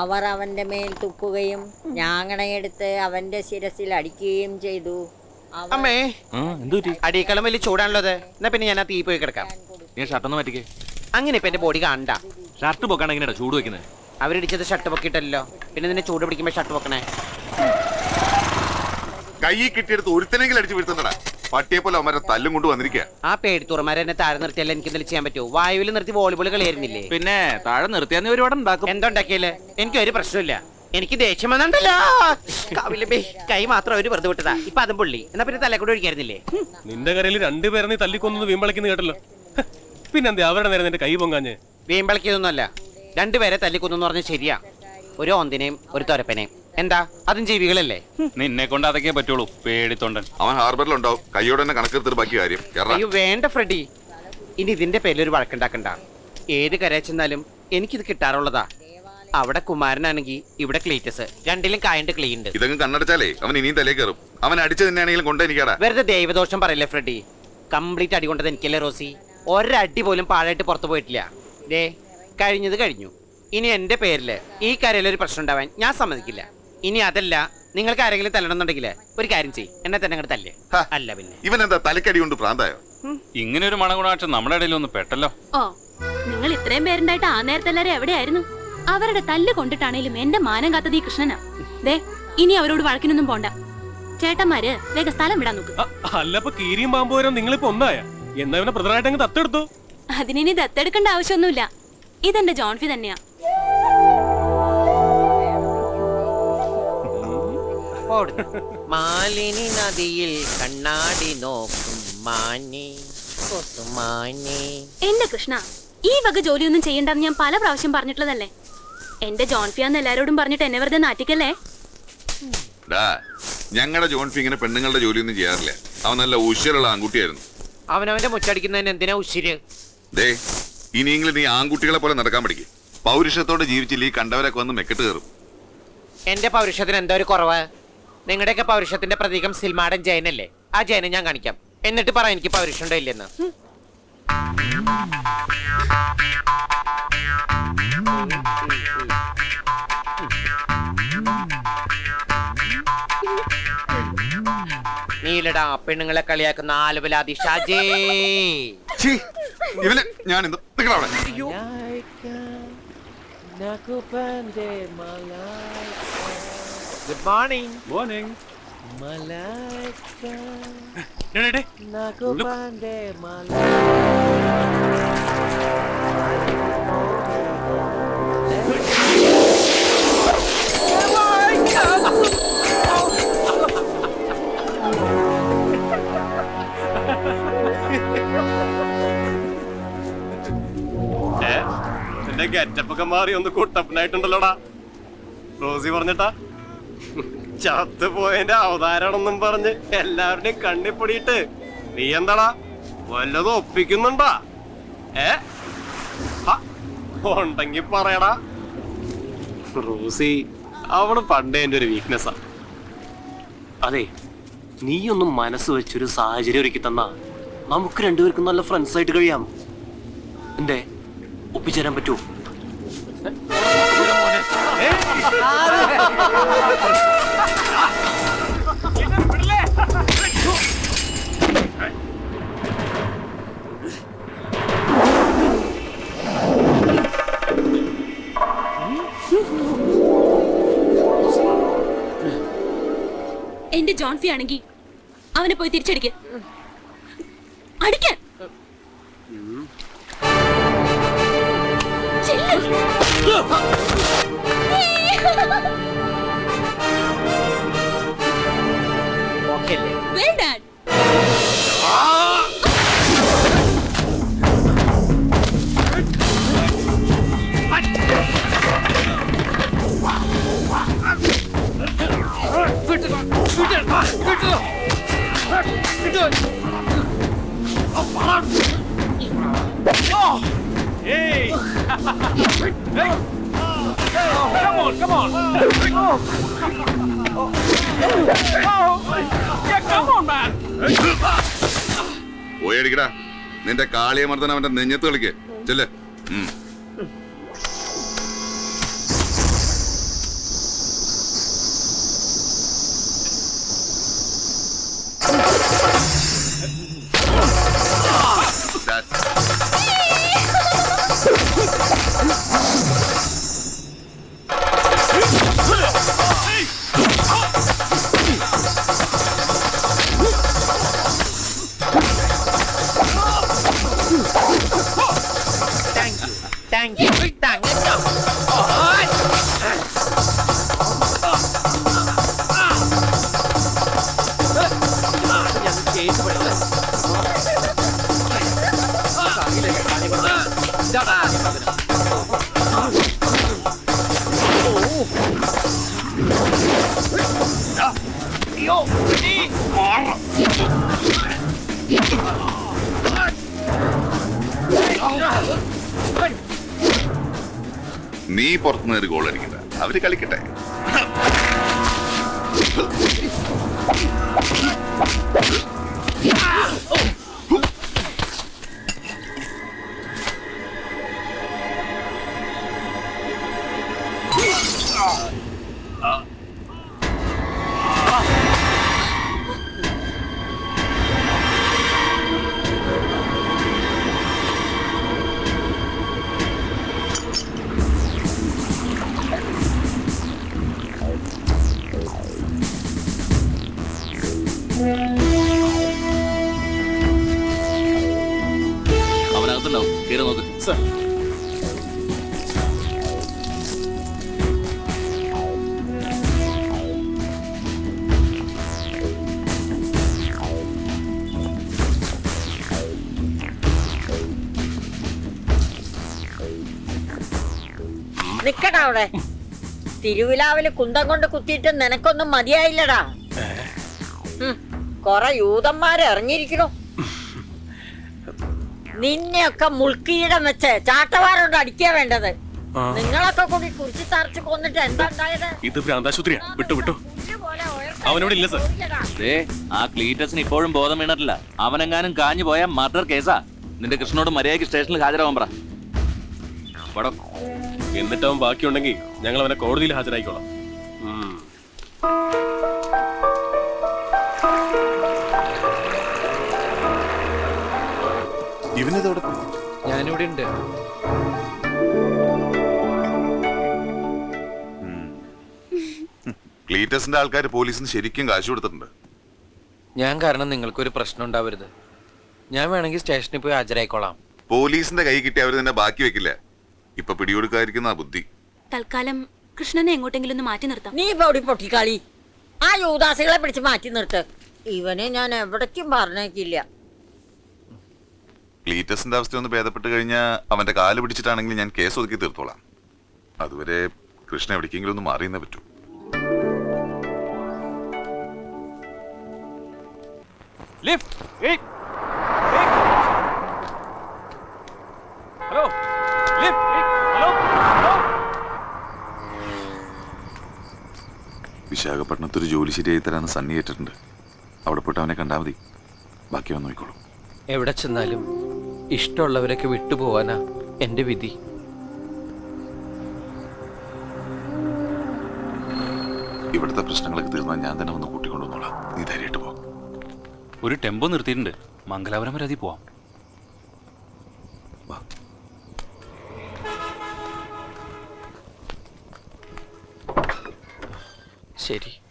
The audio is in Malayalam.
അവർ അവന്റെ മേൽ തുപ്പുകയും ഞാങ്ങണയെടുത്ത് അവന്റെ ശിരസിൽ അടിക്കുകയും ചെയ്തു. അമ്മേ. എന്തു അടിയേക്കാളും വലിയ ചൂടാണല്ലോ അത് എന്നാ പിന്നെ ഞാൻ ആ തീ പോയി കിടക്കാം. നീ ഷർട്ടൊന്ന് മാറ്റിക്കേ അങ്ങനെ ഇപ്പൊ എന്റെ ബോഡി കാണണ്ട. ഷർട്ട് പൊക്കാണ് എങ്ങനെയാ ചൂട് വെക്കുന്നത് അവരിടിച്ചത് ഷർട്ട് പൊക്കിയിട്ടല്ലോ. പിന്നെ നിന്നെ ചൂട് പിടിക്കുമ്പോ ഷർട്ട് പൊക്കണേ. കൈ കിട്ടിയെടുത്ത് ഒരുത്തനെങ്കിലും അടിച്ചു വീഴ്ത്തണ്ടടാ പട്ടിയെ പോലെ അവന്മാരെ തല്ലും കൊണ്ട് വന്നിരിക്കുക ആ പേടിത്തുറമാരെ എന്നെ താഴെ നിർത്തിയല്ല എനിക്ക് എന്തെങ്കിലും ചെയ്യാൻ പറ്റുമോ വായുവിൽ നിർത്തി വോളിബോൾ കളിയായിരുന്നില്ലേ? പിന്നെ താഴെ നിർത്തിയാന്ന് ഒരുപാട് ഉണ്ടാക്കും. എന്തുണ്ടാക്കിയല്ലേ എനിക്ക് ഒരു പ്രശ്നമില്ല. എനിക്ക് ദേഷ്യം വന്നിട്ടല്ലോ കാവിലെ കൈ മാത്രം അവർ വെറുതെ വിട്ടതാ. ഇപ്പൊ അതും പുള്ളി. എന്നാ പിന്നെ തലക്കൂടെ ഒഴിക്കായിരുന്നില്ലേ? നിന്റെ കരയിൽ രണ്ടുപേരെ നീ തല്ലിക്കൊന്നു വീമ്പളക്കിന്ന് കേട്ടല്ലോ. പിന്നെന്താ അവരുടെ നേരെ നിന്റെ കൈ പൊങ്ങാഞ്ഞ്? വീമ്പളിക്കൊന്നുമല്ല രണ്ടുപേരെ തല്ലിക്കൊന്നു പറഞ്ഞ ശരിയാ. ഒരു ഓന്തിനെയും ഒരു തൊരപ്പനെയും. എന്താ? അതും ജീവികളല്ലേ? നിന്നെ കൊണ്ട് അതൊക്കെ പറ്റുള്ളൂ പേടിത്തൊണ്ടൻ. അവൻ ഹാർബറിലുണ്ടാവും. കൈയോടെ തന്നെ കണക്കെടുത്തിട്ട് ബാക്കി കാര്യം. അയ്യോ വേണ്ട ഫ്രെഡി. ഇനി ഇതിന്റെ പേരിൽ ഒരു വഴക്കുണ്ടാക്കണ്ട. ഏത് കരയച്ചെന്നാലും എനിക്കിത് കിട്ടാറുള്ളതാ. അവിടെ കുമാരനാണെങ്കിൽ ഇവിടെ ക്ലീറ്റസ്. രണ്ടിലും കായണ്ട് ക്ലീ ഉണ്ട് ഇതങ്ങ് കണ്ണടച്ചാലേ അവൻ ഇനിയും തലേ കയറും. അവൻ അടിച്ചു തന്നെയാണെങ്കിലും കൊണ്ടെനിക്കാടാ വെറുതെ ദൈവദോഷം പറയല്ലേ ഫ്രെഡി? കംപ്ലീറ്റ് അടി കൊണ്ടത് എനിക്കല്ലേ റോസി? ഒരടി പോലും പാഴായിട്ട് പുറത്തു പോയിട്ടില്ല. ദേ കഴിഞ്ഞത് കഴിഞ്ഞു. ഇനി എന്റെ പേരിൽ ഈ കരയിലൊരു പ്രശ്നം ഉണ്ടാവാൻ ഞാൻ സമ്മതിക്കില്ല. ഇനി അതല്ല നിങ്ങൾക്ക് ആരെങ്കിലും തല്ലണമെന്നുണ്ടെങ്കിൽ ഒരു കാര്യം ചെയ് എന്നെ തന്നെ അങ്ങോട്ട് തല്ലേ. അല്ല പിന്നെ. ഇവൻ എന്താ തലക്കടി കൊണ്ട് പ്രാന്തായോ? ഇങ്ങനെ ഒരു മണഗുണാക്ഷം നമ്മുടെ ഇടയിൽ ഒന്ന് പെട്ടല്ലോ. ഓ നിങ്ങൾ ഇത്രയും പേരുണ്ടായിട്ട് ആ നേരത്തെ എല്ലാരും എവിടെയായിരുന്നു? അവരുടെ തല്ല് കൊണ്ടിട്ടാണേലും എന്റെ മാനം കാത്തത് ഈ കൃഷ്ണനാ. ദേ ഇനി അവരോട് വഴക്കിനൊന്നും പോണ്ട. ചേട്ടന്മാര് വേഗം സ്ഥലം വിടാൻ നോക്ക്. അല്ലപ്പോ കീരിയും പാമ്പോരും നിങ്ങളിപ്പോ ഒന്നായ? എന്നാ ഇവനെ ബ്രദറായിട്ട് അങ്ങ് തത്തെടുത്തു അതിനി ദത്തെടുക്കേണ്ട ആവശ്യമൊന്നുമില്ല. ഇതെന്റെ ജോൺഫി തന്നെയാ. ഓടുന്നു. മാലിനി നദിയിൽ കണ്ണാടി നോക്കും മാനി മാനി എന്റെ കൃഷ്ണ ഈ വക ജോലിയൊന്നും ചെയ്യണ്ടെന്ന് ഞാൻ പല പ്രാവശ്യം പറഞ്ഞിട്ടുള്ളതല്ലേ? എന്റെ ജോൺഫിയാന്ന് എല്ലാരോടും പറഞ്ഞിട്ട് എന്നെ വെറുതെ നാറ്റിക്കല്ലേ? ഡാ ഞങ്ങളുടെ ജോൺഫി ഇങ്ങനെ പെണ്ണുങ്ങളുടെ ജോലിയൊന്നും ചെയ്യാറില്ല. അവൻ നല്ല ഉശിരുള്ള ആൺകുട്ടിയായിരുന്നു. അവനവന്റെ മുച്ചടിക്കുന്നതിന് എന്തിനാ ഉശിര്? ദേ ഇനിയെങ്കിലും നീ ആൺകുട്ടികളെ പോലെ നടക്കാൻ പഠിക്കും. പൗരുഷത്തോടെ ജീവിച്ചില്ല ഈ കണ്ടവരൊക്കെ വന്ന് മെക്കെട്ട് കയറും. എന്റെ പൗരുഷത്തിന് എന്താ ഒരു കുറവ്. നിങ്ങളുടെയൊക്കെ പൗരുഷത്തിന്റെ പ്രതീകം സിൽമാടൻ ജയനല്ലേ? ആ ജയനെ ഞാൻ കാണിക്കാം. എന്നിട്ട് പറ എനിക്ക് പൗരുഷമുണ്ടോ ഇല്ലെന്ന്. നീലടാ പെണ്ണുങ്ങളെ കളിയാക്കുന്ന ആലുവലാതി ഷാജേ. ഇവനെ ഞാൻ നിങ്ങളവിടെ. ഗുഡ് മോർണിംഗ് മോർണിംഗ് നിന്റെ ഗെറ്റപ്പൊക്കെ മാറി ഒന്ന് കൂട്ടപ്പനായിട്ടുണ്ടല്ലോടാ. റോസി പറഞ്ഞിട്ടാ? ചത്തു പോയതിന്റെ അവതാരമാണെന്നും പറഞ്ഞ് എല്ലാവരുടെയും കണ്ണിപ്പൊടിയിട്ട് നീ എന്താടാ? വല്ലതും ഒപ്പിക്കുന്നുണ്ടാ? ഏ? ഹ, ഉണ്ടെങ്കി പറയടാ. റൂസി അവൾ പണ്ടേ എന്റെ ഒരു വീക്ക്നെസ്സാ അതെ നീ ഒന്നും മനസ്സ് വെച്ചൊരു സാഹചര്യം ഒരുക്കി തന്നാ നമുക്ക് രണ്ടുപേർക്കും നല്ല ഫ്രണ്ട്സ് ആയിട്ട് കഴിയാം. എന്തേ? ഒപ്പിച്ചേരാൻ പറ്റുമോ? എന്റെ ജോൺഫി ആണെങ്കിൽ അവനെ പോയി തിരിച്ചടിക്ക്. അടിക്കാൻ പോയടിക്കടാ നിന്റെ കാളിയമർദ്ദൻ അവന്റെ നെഞ്ഞത്ത് കളിക്ക്. ചെല്ല്. നീ പുറത്തുനിന്ന് ഒരു ഗോൾ അടിക്കണ്ട അവർ കളിക്കട്ടെ Thank you. നിക്കടാ അവിടെ. തിരുവിലാവിൽ കുന്തം കൊണ്ട് കുത്തിയിട്ട് നിനക്കൊന്നും മതിയായില്ലടാ. കൊറ യൂതന്മാര് ഇറങ്ങിയിരിക്കണോ നിന്നെയൊക്കെ മുൾക്കീടം വെച്ച് ചാട്ടവാറുണ്ട് അടിക്കാ വേണ്ടത്. നിങ്ങളൊക്കെ കൂടി കുറിച്ച് തറച്ച് കൊന്നിട്ട് എന്താ ഉണ്ടായത്? ഇത് ഭ്രാന്താശുപത്രിയാ വിട്ടു വിട്ടു. അവനോട് ഇല്ല, സർ. ആ ക്ലീറ്റസിന് ഇപ്പോഴും ബോധം വീണിട്ടില്ല അവനെങ്ങാനും കാഞ്ഞു പോയ മർഡർ കേസാ. നിന്റെ കൃഷ്ണനോട് മര്യാദയ്ക്ക് സ്റ്റേഷനിൽ ഹാജരാവാൻ പറ. എന്നിട്ട് അവൻ ബാക്കിയുണ്ടെങ്കിൽ ഞങ്ങൾ അവനെ കോടതിയിൽ ഹാജരായിക്കോളാം. ഇവനിതോടെ ഞാനിവിടെ ഉണ്ട് ക്ലീറ്റസിന്റെ ആൾക്കാർ പോലീസിന് ശരിക്കും കാശ് കൊടുത്തിട്ടുണ്ട്. ഞാൻ കാരണം നിങ്ങൾക്കൊരു പ്രശ്നം ഉണ്ടാവരുത്. ഞാൻ വേണമെങ്കിൽ സ്റ്റേഷനിൽ പോയി ഹാജരായിക്കോളാം. പോലീസിന്റെ കൈ കിട്ടി അവർ തന്നെ ബാക്കി വെക്കില്ല? ഇപ്പൊ പിടികൊടുക്കാതിരിക്കുന്ന ബുദ്ധി. തൽക്കാലം കൃഷ്ണനെ എങ്ങോട്ടെങ്കിലും ഒന്ന് മാറ്റി നിർത്താം. നീ ഇപ്പൊ പൊട്ടിക്കാളി ആ യൂദാസികളെ പിടിച്ച് മാറ്റി നിർത്ത്. ഇവനെ ഞാൻ എവിടേക്കും പറഞ്ഞേക്കില്ല. ക്ലീറ്റസിന്റെ അവസ്ഥ ഒന്ന് ഭേദപ്പെട്ട് കഴിഞ്ഞാൽ അവന്റെ കാൽ പിടിച്ചിട്ടാണെങ്കിൽ ഞാൻ കേസ് ഒതുക്കി തീർത്തോളാം. അതുവരെ കൃഷ്ണ എവിടേക്കെങ്കിലും ഒന്ന് മാറിയെന്നേ പറ്റൂ. ലിഫ്റ്റ് വിശാഖപട്ടണത്ത് ഒരു ജോലി ശരിയായി തരാന്ന് സണ്ണി ഏറ്റിട്ടുണ്ട് അവിടെ പോയിട്ട് അവനെ കണ്ടാൽ മതി. ബാക്കി അവൻ നോക്കിക്കോളും. എവിടെ ചെന്നാലും ഇഷ്ടമുള്ളവരൊക്കെ വിട്ടുപോവാനാ എന്റെ വിധി. ഇവിടുത്തെ പ്രശ്നങ്ങളൊക്കെ തീർന്നാൽ ഞാൻ തന്നെ വന്ന് കൂട്ടിക്കൊണ്ടുവന്നോളാം. നീ ധൈര്യമായിട്ട് പോ. ഒരു ടെമ്പോ നിർത്തിയിട്ടുണ്ട്. മംഗലാപുരം വരെ അതിൽ പോവാം. city.